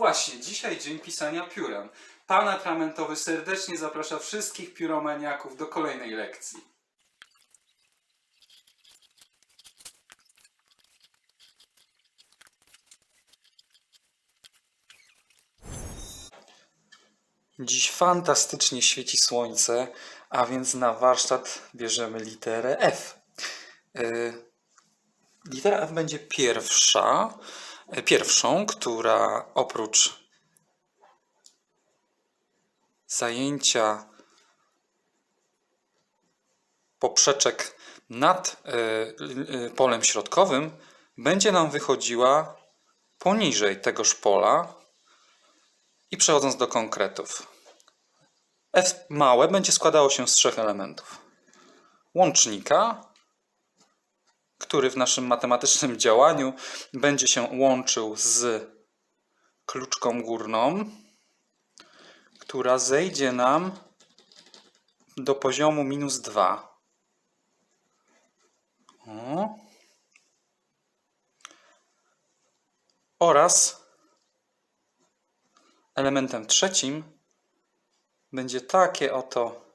Właśnie, dzisiaj dzień pisania piórem. Pan atramentowy serdecznie zaprasza wszystkich pióromaniaków do kolejnej lekcji. Dziś fantastycznie świeci słońce, a więc na warsztat bierzemy literę F. Y, Litera F będzie pierwsza, pierwszą, która oprócz zajęcia poprzeczek nad e, e, polem środkowym będzie nam wychodziła poniżej tegoż pola i przechodząc do konkretów. F małe będzie składało się z trzech elementów. Łącznika, który w naszym matematycznym działaniu będzie się łączył z kluczką górną, która zejdzie nam do poziomu minus 2. O. Oraz elementem trzecim będzie takie oto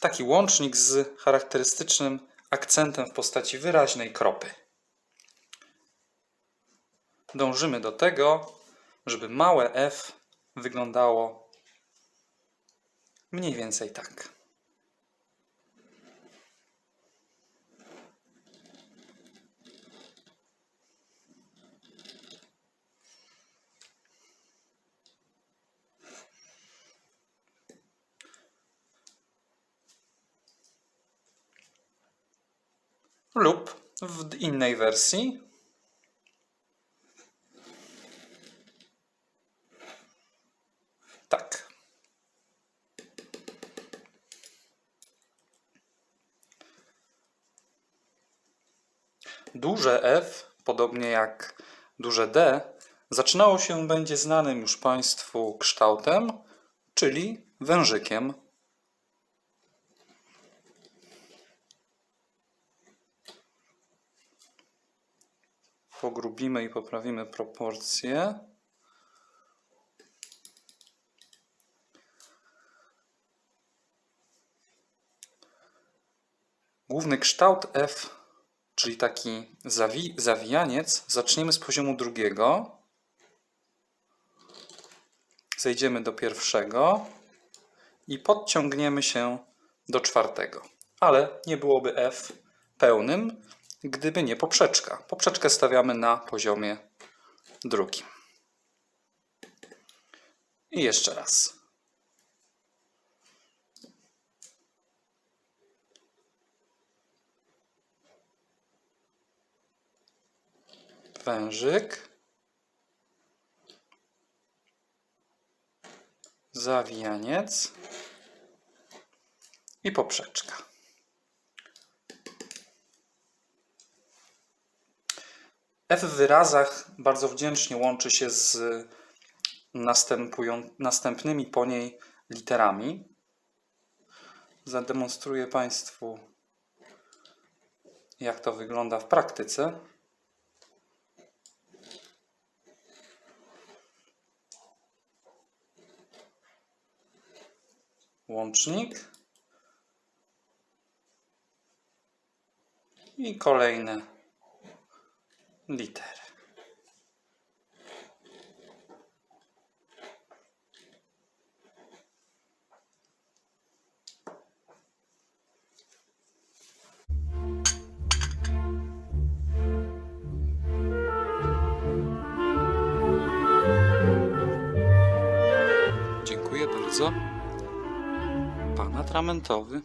taki łącznik z charakterystycznym akcentem w postaci wyraźnej kropy. Dążymy do tego, żeby małe f wyglądało mniej więcej tak. Lub w innej wersji tak. Duże F, podobnie jak duże D, zaczynało się będzie znanym już Państwu kształtem, czyli wężykiem pogrubimy i poprawimy proporcje. Główny kształt F, czyli taki zawi zawijaniec, zaczniemy z poziomu drugiego. Zejdziemy do pierwszego i podciągniemy się do czwartego. Ale nie byłoby F pełnym, gdyby nie poprzeczka. Poprzeczkę stawiamy na poziomie drugim. I jeszcze raz. Wężyk. Zawijaniec. I poprzeczka. F w wyrazach bardzo wdzięcznie łączy się z następnymi po niej literami. Zademonstruję Państwu, jak to wygląda w praktyce. Łącznik. I kolejne litery. Dziękuję bardzo. Pan atramentowy.